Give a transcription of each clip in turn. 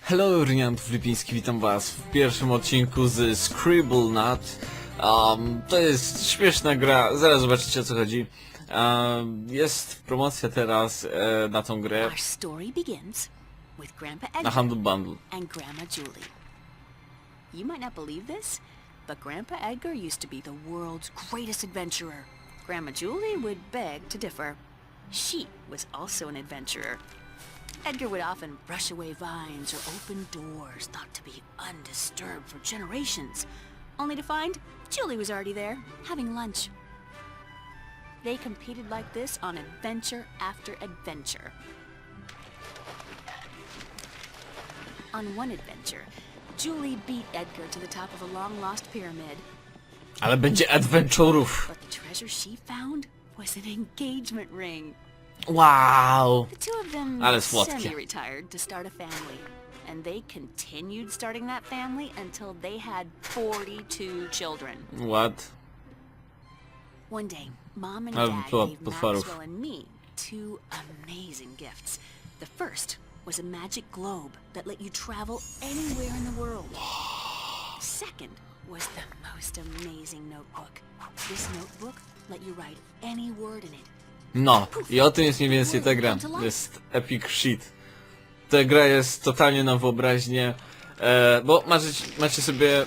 Hello, Rynian Filipiński, witam was w pierwszym odcinku z Scribble Nut. Um, to jest śmieszna gra, zaraz zobaczycie o co chodzi. Um, jest promocja teraz e, na tą grę Our story begins with Grandpa na Handle Bundle. and Grandma Julie. You might not believe this, but Grandpa Edgar used to be the world's greatest adventurer. Grandma Julie would beg to differ. She was also an adventurer. Edgar would often brush away vines or open doors thought to be undisturbed for generations, only to find Julie was already there, having lunch. They competed like this on adventure after adventure. On one adventure, Julie beat Edgar to the top of a long-lost pyramid, Ale będzie adventurów. but the treasure she found was an engagement ring. Wow! The two of them Ale słodkie. semi-retired to start a family, and they continued starting that family until they had 42 children. What? One day, Mom and Ale Dad była gave potworów. Maxwell and me two amazing gifts. The first was a magic globe that let you travel anywhere in the world. Second was the most amazing notebook. This notebook let you write any word in it. No, i o tym jest mniej więcej ta gra. Jest epic shit. Ta gra jest totalnie na wyobraźnię, e, bo macie, macie sobie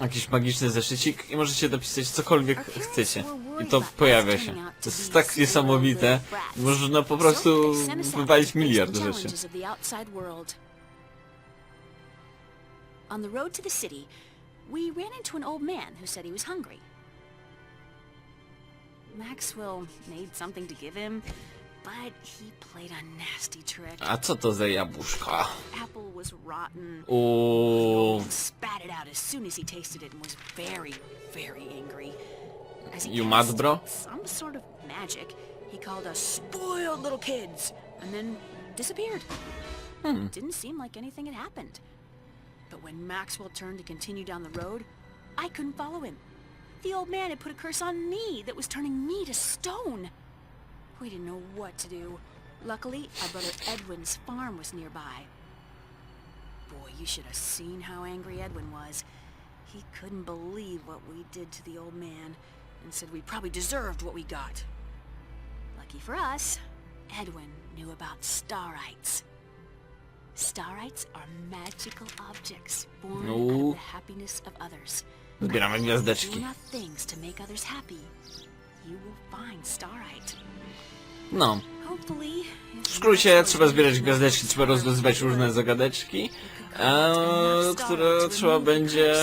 jakiś magiczny zeszycik i możecie napisać cokolwiek chcecie. I to pojawia się. To jest tak niesamowite. Można po prostu wywalić miliard rzeczy. On the road to the city, we ran into an old man who said he was hungry. Maxwell made something to give him, a nasty trick. A co to za jabłuszka? Apple was rotten. Uuu, and spat it out as soon as he tasted it and was very, very angry. As he You mad, bro? Some sort of magic. He called us spoiled little kids and then disappeared. Hmm. Didn't seem like anything had happened. But when Maxwell turned to continue down the road, I couldn't follow him. The old man had put a curse on me that was turning me to stone. We didn't know what to do. Luckily, our brother Edwin's farm was nearby. Boy, you should have seen how angry Edwin was. He couldn't believe what we did to the old man and said we probably deserved what we got. Lucky for us, Edwin knew about starites. Starites are magical objects born out of the happiness of others. zbieramy Do gwiazdeczki. enough things to make others happy. You will find starite. No, w skrócie trzeba zbierać gwiazdeczki, trzeba rozwiązywać różne zagadeczki, e, które trzeba będzie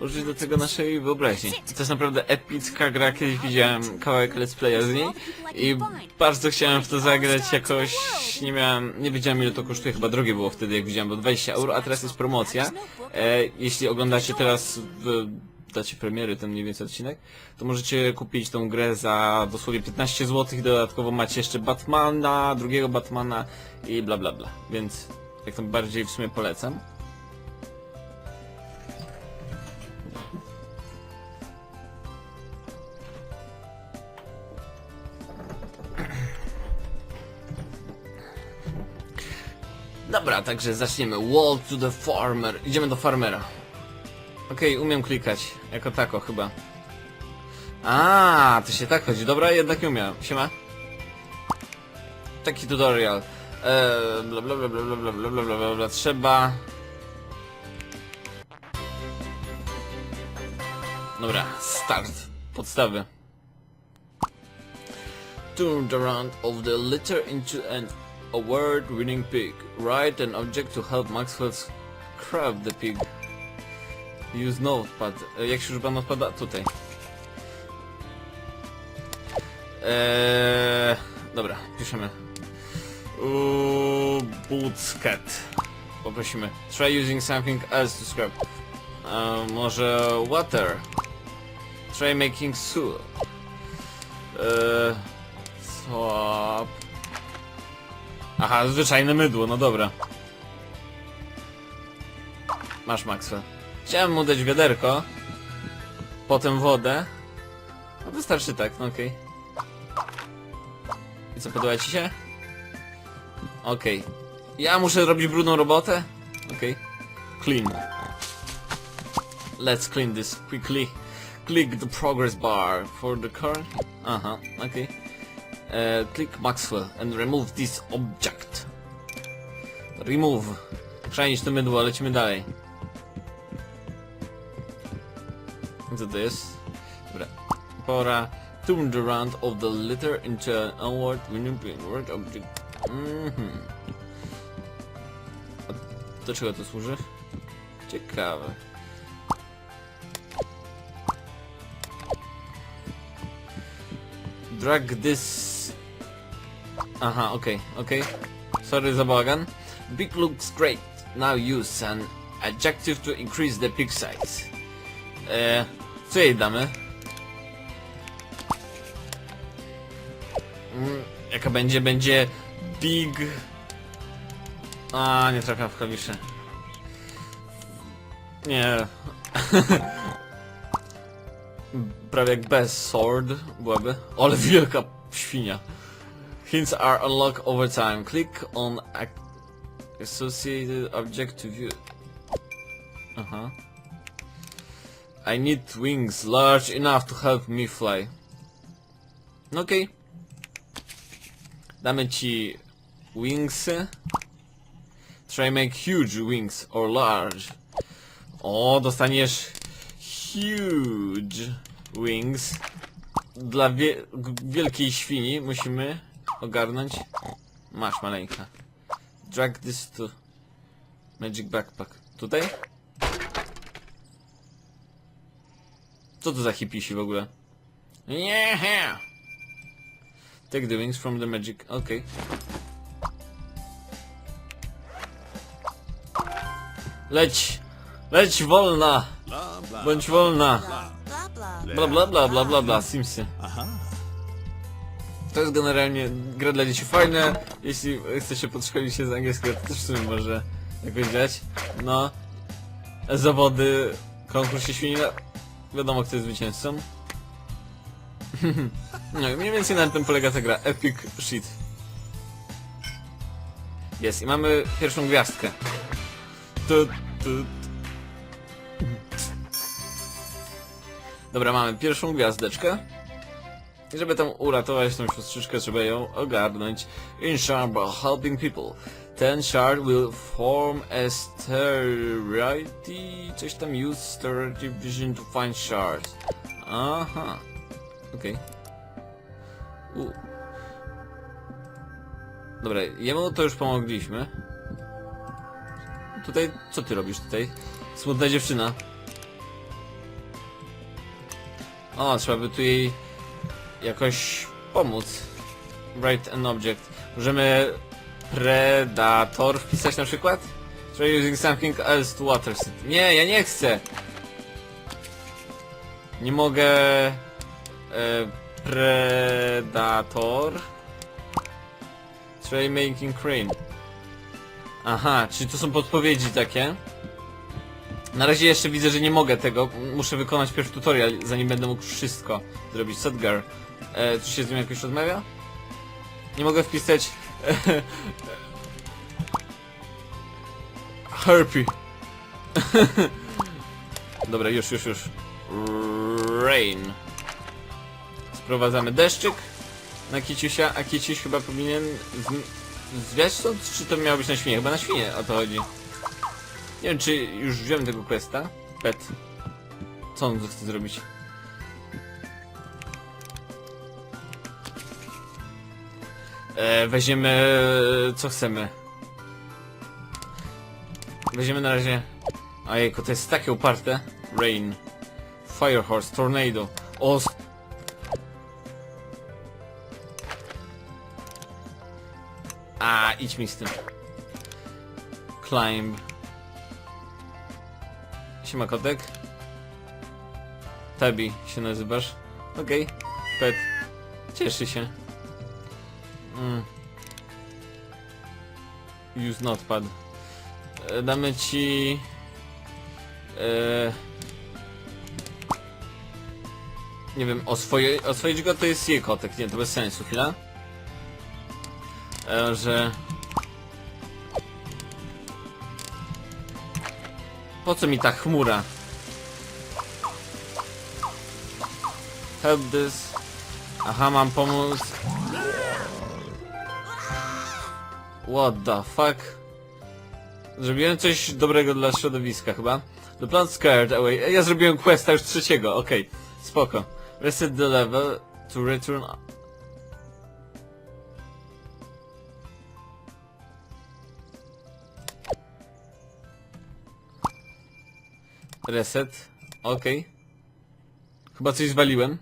użyć do tego naszej wyobraźni. To jest naprawdę epicka gra, kiedyś widziałem kawałek let's playa z niej i bardzo chciałem w to zagrać jakoś, nie miałem, nie wiedziałem ile to kosztuje, chyba drogie było wtedy jak widziałem, bo 20 euro, a teraz jest promocja. E, jeśli oglądacie teraz w dacie premiery ten mniej więcej odcinek, to możecie kupić tą grę za dosłownie 15 zł, dodatkowo macie jeszcze Batmana, drugiego Batmana i bla bla bla, więc jak najbardziej w sumie polecam. Dobra, także zaczniemy. Wall to the farmer. Idziemy do farmera. Okej, umiem klikać. Jako tako chyba. A, to się tak chodzi. Dobra, jednak nie umiałem. Siema. Taki tutorial. Eee, bla bla bla bla bla bla bla bla bla. Trzeba... Dobra, start. Podstawy. Turn around of the litter into an award-winning pig. Write an object to help Maxwell scrub the pig. Use notepad. E, Jak się używa notepada? Tutaj. Eee, dobra, piszemy. Uuu, Bootscat. Poprosimy. Try using something else to scrub. E, może water. Try making soot. Eee, swap. Aha, zwyczajne mydło, no dobra. Masz Maxwell. Chciałem mu dać wiaderko, potem wodę, No wystarczy tak, no okej. I co, podoba ci się? Okej. Ja muszę robić brudną robotę? Okej. Clean. Let's clean this quickly. Click the progress bar for the current... Aha, okej. E, click Maxwell and remove this object. Remove. Przejść to mydło, lecimy dalej. Co to jest? Dobra. Pora turn the round of the litter into an onward word object. Mhm. A Do czego to służy? Ciekawe. Drag this... Aha, okej, okej. Sorry za bałagan. Big looks great. Now use an adjective to increase the pig size. Eee, co jej damy? Mm, jaka będzie? Będzie big... A, nie trafiam w klawisze. Nie. Prawie jak bez sword byłaby. Ale wielka świnia. Hints are unlocked over time. Click on associated object to view. Aha. I need wings large enough to help me fly. No Okej. Damy ci wingsy. Try make huge wings or large. O, dostaniesz huge wings. Dla wie wielkiej świni musimy ogarnąć. Masz maleńka. Drag this to magic backpack. Tutaj? Co to za hipisi w ogóle? Nie. Take the wings from the magic. Okay. Leć! Leć wolna! Bądź wolna! Bla bla bla bla bla bla, Simsy. To jest generalnie gra dla dzieci fajne. Jeśli chcecie podszkolić się z angielskiego, to też w sumie może jakoś grać. No. Zawody, konkursie świni, no, wiadomo kto jest zwycięzcą. no mniej więcej na tym polega ta gra. Epic shit. Jest i mamy pierwszą gwiazdkę. Tu, tu. Dobra, mamy pierwszą gwiazdeczkę. I żeby tam uratować tą siostrzyczkę, trzeba ją ogarnąć. In shard by helping people. Ten shard will form a sterity... Coś tam use sterity vision to find shards. Aha. Okej. U. Dobra, jemu to już pomogliśmy. Tutaj, co ty robisz tutaj? Smutna dziewczyna. O, trzeba by tu jej jakoś pomóc. Write an object. Możemy predator wpisać na przykład? Try using something else to water set. Nie, ja nie chcę! Nie mogę... E, predator... Try making crane. Aha, czyli to są podpowiedzi takie. Na razie jeszcze widzę, że nie mogę tego. Muszę wykonać pierwszy tutorial, zanim będę mógł wszystko zrobić. Sedgar. E, czy się z nim jakoś rozmawia? Nie mogę wpisać... Herpy. Dobra, już, już, już. Rain. Sprowadzamy deszczyk na Kiciusia, a Kiciuś chyba powinien zwiać stąd, czy to miało być na świnie? Chyba na świnie o to chodzi. Nie wiem, czy już wziąłem tego questa. Pet. Co on chce zrobić? E, weźmiemy... co chcemy. Weźmiemy na razie... Ojejku, to jest takie uparte. Rain. Fire Horse, Tornado. O... A, idź mi z tym. Climb. Siema kotek. Tabi się nazywasz. Okej. Pet. Cieszy się. Mm. Use notepad. E, damy ci... E... Nie wiem, oswoje, oswoić go to jest jej kotek, nie, to bez sensu, chwila. E, że... Po co mi ta chmura? Help this. Aha, mam pomóc. What the fuck? Zrobiłem coś dobrego dla środowiska chyba. The plant scared away. Ja zrobiłem questa już trzeciego, okej. Spoko. Reset the level to return... Reset. Okej. Chyba coś zwaliłem.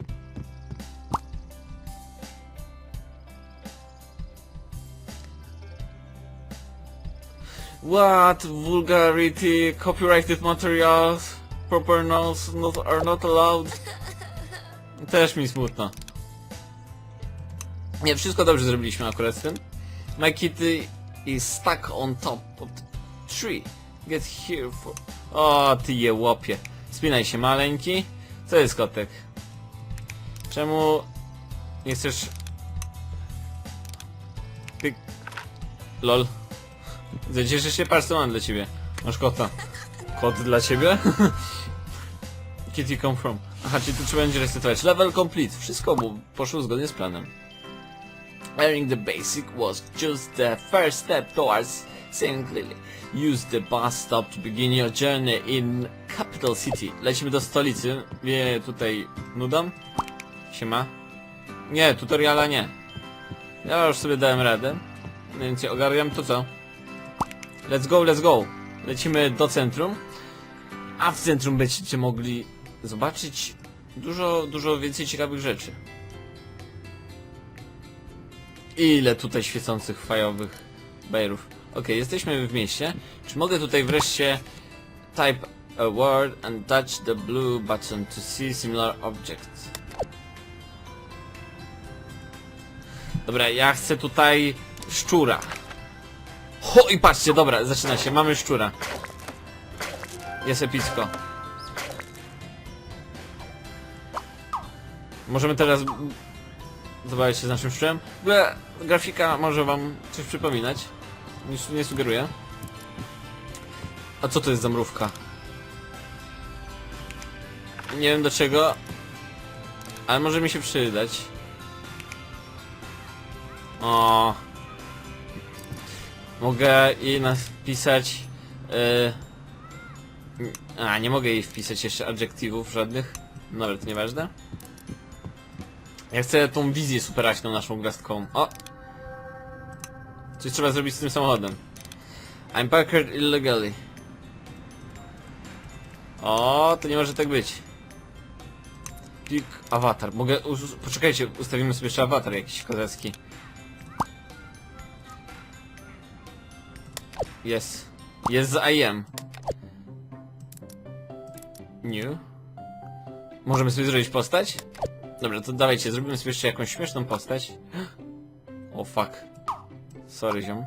What vulgarity, copyrighted materials, proper nouns not, are not allowed. Też mi smutno. Nie, wszystko dobrze zrobiliśmy akurat z tym. My kitty is stuck on top of the tree. Get here for... O, ty je łopie. Spinaj się, maleńki. Co jest kotek? Czemu nie chcesz... Ty... Lol. Zacieszę się, patrz co mam dla ciebie. Masz kota. Kot dla ciebie? Kitty come from. Aha, czyli tu trzeba będzie resetować. Level complete. Wszystko mu poszło zgodnie z planem. Learning the basic was just the first step towards saying clearly. Use the bus stop to begin your journey in capital city. Lecimy do stolicy. Wie tutaj nudam? Siema. Nie, tutoriala nie. Ja już sobie dałem radę. Więcej ogarniam to co? Let's go, let's go. Lecimy do centrum. A w centrum będziecie mogli zobaczyć dużo, dużo więcej ciekawych rzeczy. Ile tutaj świecących fajowych bajerów. Ok, jesteśmy w mieście. Czy mogę tutaj wreszcie type a word and touch the blue button to see similar objects? Dobra, ja chcę tutaj szczura. Ho i patrzcie, dobra, zaczyna się, mamy szczura. Jest epicko. Możemy teraz zobaczyć się z naszym szczurem. W ogóle grafika może wam coś przypominać. Nie sugeruję. A co to jest za mrówka? Nie wiem do czego, ale może mi się przydać. O. Mogę jej napisać. Yy... A, nie mogę jej wpisać jeszcze adjektywów żadnych. Dobra, to nieważne. Ja chcę tą wizję superaśną naszą gwiazdką. O! Coś trzeba zrobić z tym samochodem. I'm parked illegally. O, to nie może tak być. Pick awatar. Mogę. Poczekajcie, ustawimy sobie jeszcze awatar jakiś kozacki. Yes. Yes, I am. New. Możemy sobie zrobić postać? Dobra, to dawajcie, zrobimy sobie jeszcze jakąś śmieszną postać. Oh, fuck. Sorry, ziom.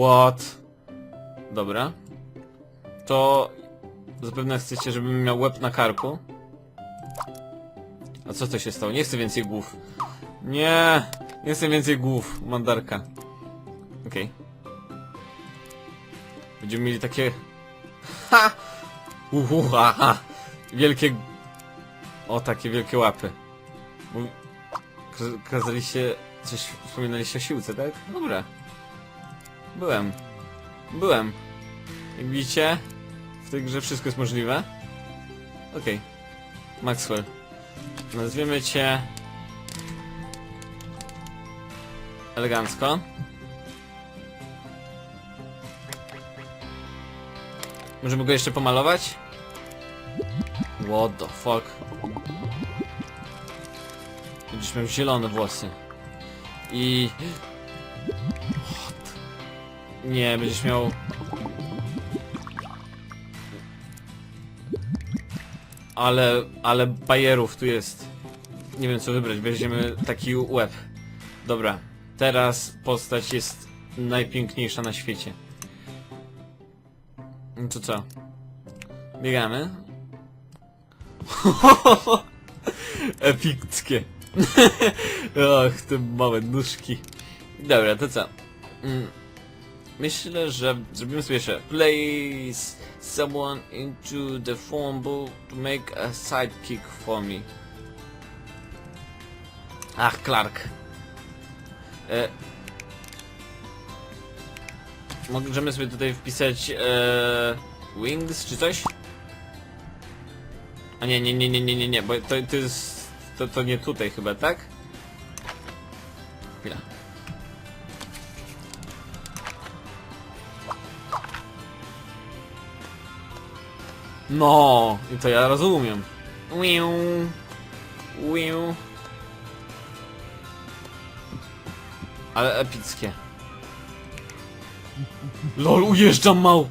What? Dobra. To zapewne chcecie, żebym miał łeb na karku. A co to się stało? Nie chcę więcej głów. Nie! Chcę więcej głów, mandarka. Okej. Będziemy mieli takie... Ha! Uhu, ha, ha. Wielkie... O, takie wielkie łapy. Kazaliście... Coś wspominaliście o siłce, tak? Dobra. Byłem. Byłem. Jak widzicie, w tej grze wszystko jest możliwe. Okej. Maxwell. Nazwiemy cię... Elegancko. Możemy go jeszcze pomalować? What the fuck? Będziesz miał zielone włosy. I... What? Nie, będziesz miał... Ale, ale bajerów tu jest. Nie wiem co wybrać, weźmiemy taki łeb. Dobra, teraz postać jest najpiękniejsza na świecie. No to co? Biegamy. Epickie. Och, te małe nóżki. Dobra, to co? Mm. Myślę, że zrobimy sobie jeszcze place someone into the phone book to make a sidekick for me. Ach, Clark. E, możemy sobie tutaj wpisać e, Wings czy coś? A nie, nie, nie, nie, nie, nie, nie, bo to, to jest... To, to nie tutaj chyba, tak? Chwila. No, i to ja rozumiem. Wiu, wiu. Ale epickie. LOL, ujeżdżam mał!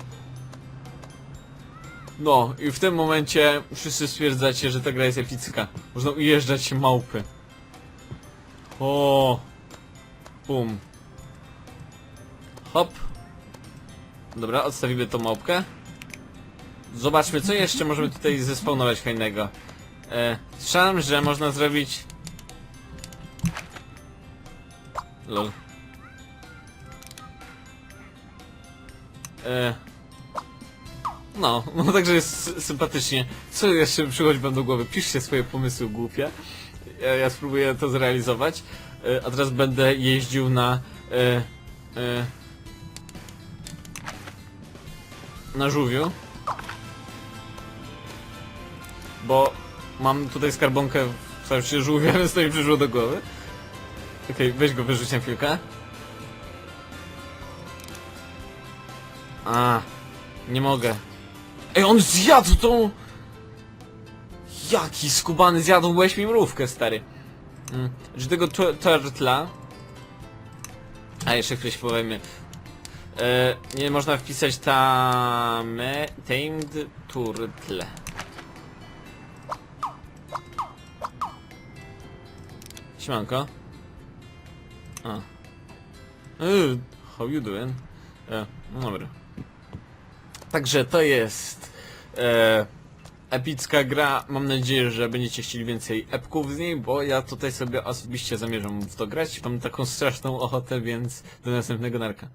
No, i w tym momencie wszyscy stwierdzacie, że ta gra jest epicka. Można ujeżdżać się małpy. O, Bum. Hop. Dobra, odstawimy tą małpkę. Zobaczmy, co jeszcze możemy tutaj zespawnować fajnego. E, że można zrobić... Lol. E, no, no także jest sy- sympatycznie. Co jeszcze przychodzi wam do głowy? Piszcie swoje pomysły głupie. Ja, ja spróbuję to zrealizować. E, a teraz będę jeździł na... E, na żółwiu. Bo mam tutaj skarbonkę w kształcie żółwia, więc to mi przyszło do głowy. Okej, weź go wyrzuć na chwilkę. A, nie mogę. Ej, on zjadł tą... Jaki skubany zjadł, byłeś mi mrówkę, stary. Mm. Że tego tu- turtla... A, jeszcze chwilę się powiemy. E, nie można wpisać tame... Tamed turtle. Siemanko. A. Yy, how you doing? E, no dobra. Także to jest e, epicka gra. Mam nadzieję, że będziecie chcieli więcej epków z niej, bo ja tutaj sobie osobiście zamierzam w to grać. Mam taką straszną ochotę, więc do następnego narka.